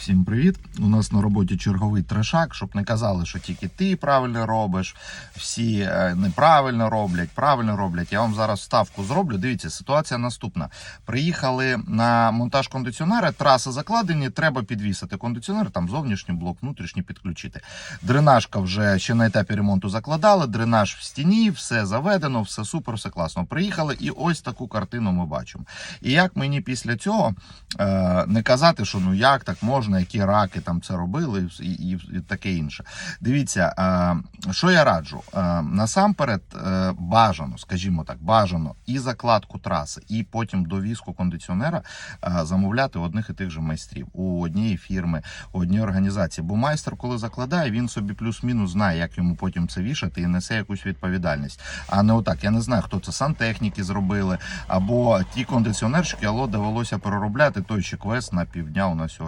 Всім привіт! У нас на роботі черговий трешак, щоб не казали, що тільки ти правильно робиш, всі е, неправильно роблять, правильно роблять. Я вам зараз ставку зроблю. Дивіться, ситуація наступна. Приїхали на монтаж кондиціонера, траси закладені, треба підвісити кондиціонер, там зовнішній блок, внутрішній підключити. Дренажка вже ще на етапі ремонту закладали, дренаж в стіні, все заведено, все супер, все класно. Приїхали, і ось таку картину ми бачимо. І як мені після цього е, не казати, що ну як так можна, які раки там це робили, і, і, і таке інше. Дивіться, е, що я раджу? Е, насамперед, е, бажано, скажімо так, бажано і закладку траси, і потім довізку кондиціонера е, замовляти одних і тих же майстрів у однієї фірми, у одній організації. Бо майстер, коли закладає, він собі плюс-мінус знає, як йому потім це вішати і несе якусь відповідальність. А не отак. Я не знаю, хто це сантехніки зробили, або ті кондиціонерчики, алло, довелося переробляти той ще квест на півдня у нас сьогодні.